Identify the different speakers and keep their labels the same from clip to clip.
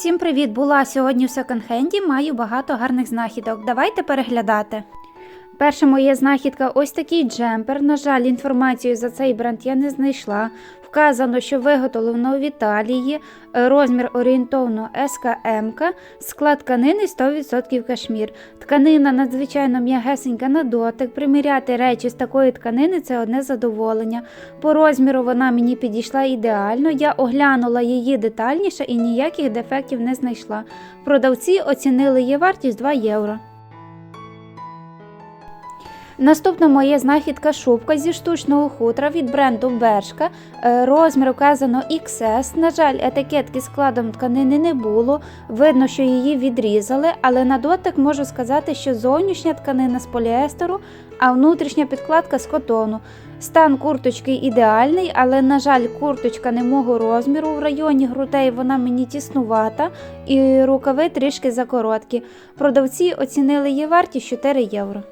Speaker 1: Всім привіт! Була сьогодні в секонд-хенді, маю багато гарних знахідок. Давайте переглядати. Перша моя знахідка ось такий джемпер. На жаль, інформацію за цей бренд я не знайшла. Вказано, що виготовлено в Італії, е, розмір орієнтовно СКМ, склад тканини 100% кашмір. Тканина надзвичайно м'ягесенька на дотик. Приміряти речі з такої тканини це одне задоволення. По розміру вона мені підійшла ідеально. Я оглянула її детальніше і ніяких дефектів не знайшла. Продавці оцінили її вартість 2 євро. Наступна моя знахідка шубка зі штучного хутра від бренду Бершка. Е, Розмір вказано XS. На жаль, етикетки складом тканини не було. Видно, що її відрізали, але на дотик можу сказати, що зовнішня тканина з поліестеру, а внутрішня підкладка з котону. Стан курточки ідеальний, але, на жаль, курточка не мого розміру. В районі грудей вона мені тіснувата і рукави трішки закороткі. Продавці оцінили її вартість 4 євро.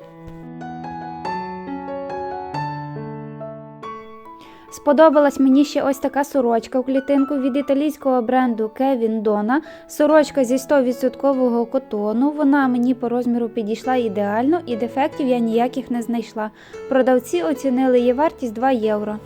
Speaker 1: Сподобалась мені ще ось така сорочка в клітинку від італійського бренду Kevin Donna. Сорочка зі 100% котону. Вона мені по розміру підійшла ідеально і дефектів я ніяких не знайшла. Продавці оцінили її вартість 2 євро.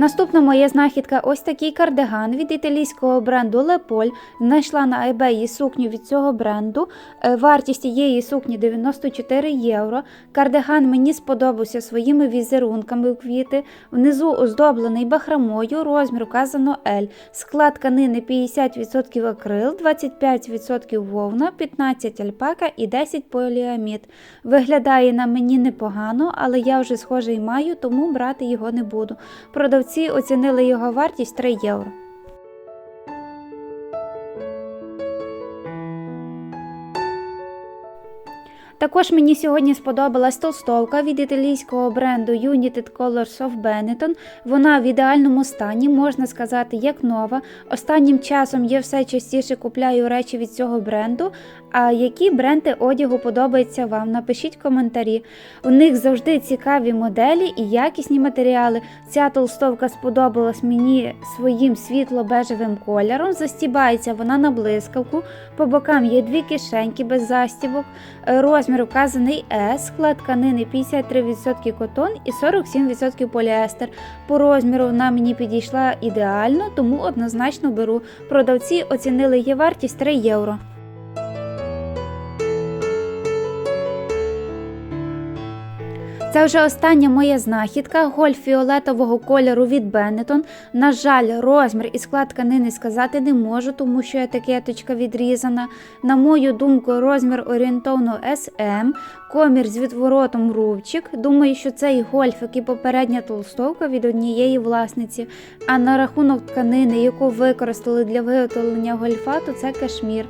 Speaker 1: Наступна моя знахідка ось такий кардиган від італійського бренду Леполь. Знайшла на eBay сукню від цього бренду. Е, Вартість цієї сукні 94 євро. Кардиган мені сподобався своїми візерунками в квіти. Внизу оздоблений бахромою, розмір вказано L. Склад тканини 50% акрил, 25% вовна, 15 альпака і 10 поліамід. Виглядає на мені непогано, але я вже схожий маю, тому брати його не буду. Продавці оцінили його вартість 3 євро. Також мені сьогодні сподобалась толстовка від італійського бренду United Colors of Benetton. Вона в ідеальному стані, можна сказати, як нова. Останнім часом я все частіше купляю речі від цього бренду. А які бренди одягу подобаються вам? Напишіть коментарі. У них завжди цікаві моделі і якісні матеріали. Ця толстовка сподобалась мені своїм світло-бежевим кольором. Застібається вона на блискавку. По бокам є дві кишеньки без застібок. Е, Розмір вказаний S, склад тканини 53% котон і 47% поліестер. По розміру вона мені підійшла ідеально, тому однозначно беру. Продавці оцінили її вартість 3 євро. Це вже остання моя знахідка. Гольф фіолетового кольору від Benetton. На жаль, розмір і склад тканини сказати не можу, тому що етикеточка відрізана. На мою думку, розмір орієнтовно SM, комір з відворотом рубчик. Думаю, що цей гольф, як і попередня толстовка від однієї власниці. А на рахунок тканини, яку використали для виготовлення гольфа, то це кашмір.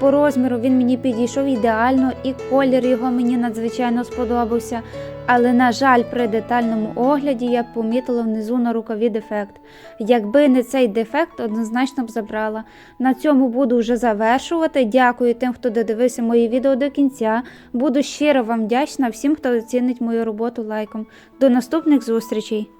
Speaker 1: По розміру він мені підійшов ідеально, і колір його мені надзвичайно сподобався. Але, на жаль, при детальному огляді я помітила внизу на рукаві дефект. Якби не цей дефект, однозначно б забрала. На цьому буду вже завершувати. Дякую тим, хто додивився мої відео до кінця. Буду щиро вам вдячна всім, хто оцінить мою роботу лайком. До наступних зустрічей!